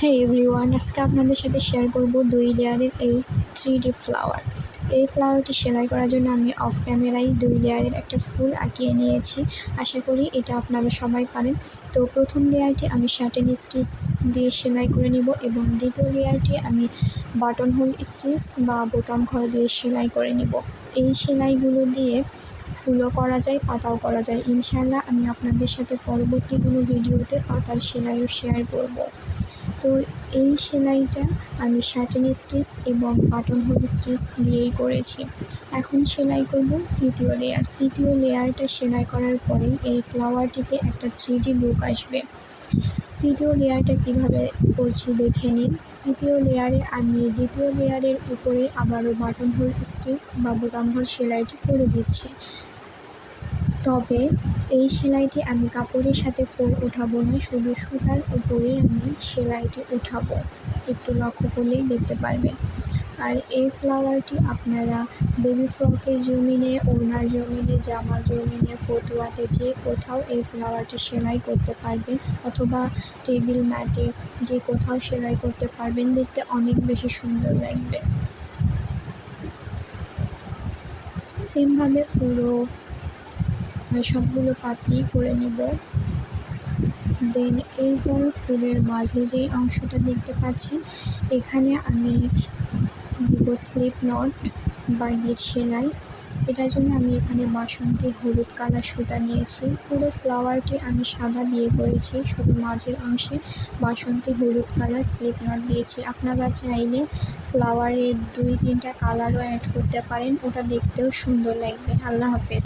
হ্যাঁ এভরিওয়ান, আজকে আপনাদের সাথে শেয়ার করব দুই লেয়ারের এই থ্রি ডি ফ্লাওয়ার এই ফ্লাওয়ারটি সেলাই করার জন্য আমি অফ ক্যামেরায় দুই লেয়ারের একটা ফুল আঁকিয়ে নিয়েছি। আশা করি এটা আপনারা সবাই পারেন। তো প্রথম লেয়ারটি আমি শার্টেন স্টিচ দিয়ে সেলাই করে নিব এবং দ্বিতীয় লেয়ারটি আমি বাটন হোল স্টিচ বা বোতাম ঘর দিয়ে সেলাই করে নিব। এই সেলাইগুলো দিয়ে ফুলও করা যায়, পাতাও করা যায়। ইনশাল্লাহ আমি আপনাদের সাথে পরবর্তী কোনো ভিডিওতে পাতার সেলাইও শেয়ার করব। তো এই সেলাইটা আমি শার্টেন স্টিচ এবং বাটন হোল স্টিচ দিয়েই করেছি। এখন সেলাই করব তৃতীয় লেয়ার তৃতীয় লেয়ারটা সেলাই করার পরেই এই ফ্লাওয়ারটিতে একটা থ্রি লুক আসবে। তৃতীয় লেয়ারটা কীভাবে করছি দেখে নিন তৃতীয় লেয়ারে আমি দ্বিতীয় লেয়ারের উপরে আবারও বাটন হোল স্টিচ বা বোতাম হোল সেলাইটি করে দিচ্ছি। তবে এই সেলাইটি আমি কাপড়ের সাথে ফোর উঠাবো না, শুধু সুতার উপরেই আমি সেলাইটি উঠাবো। একটু লক্ষ্য করলেই দেখতে পারবেন। আর এই ফ্লাওয়ারটি আপনারা বেবি ফ্রকের জমিনে ওড়নার জমিনে জামার জমিনে, ফতুয়াতে যে কোথাও এই ফ্লাওয়ারটি সেলাই করতে পারবেন অথবা টেবিল ম্যাটে যে কোথাও সেলাই করতে পারবেন, দেখতে অনেক বেশি সুন্দর লাগবে। সেমভাবে পুরো সবগুলো পাপড়ি করে নিব। দেন এরপর ফুলের মাঝে যেই অংশটা দেখতে পাচ্ছেন, এখানে আমি দিব স্লিপ নট বা সেলাই। এটার জন্য আমি এখানে বাসন্তী, হলুদ কালার সুতা নিয়েছি। পুরো ফ্লাওয়ারটি আমি সাদা দিয়ে করেছি, শুধু মাঝের অংশে বাসন্তী, হলুদ কালার স্লিপ নট দিয়েছি। আপনারা চাইলে ফ্লাওয়ারের দুই, তিনটা কালারও অ্যাড করতে পারেন, ওটা দেখতেও সুন্দর লাগবে। আল্লাহ হাফেজ।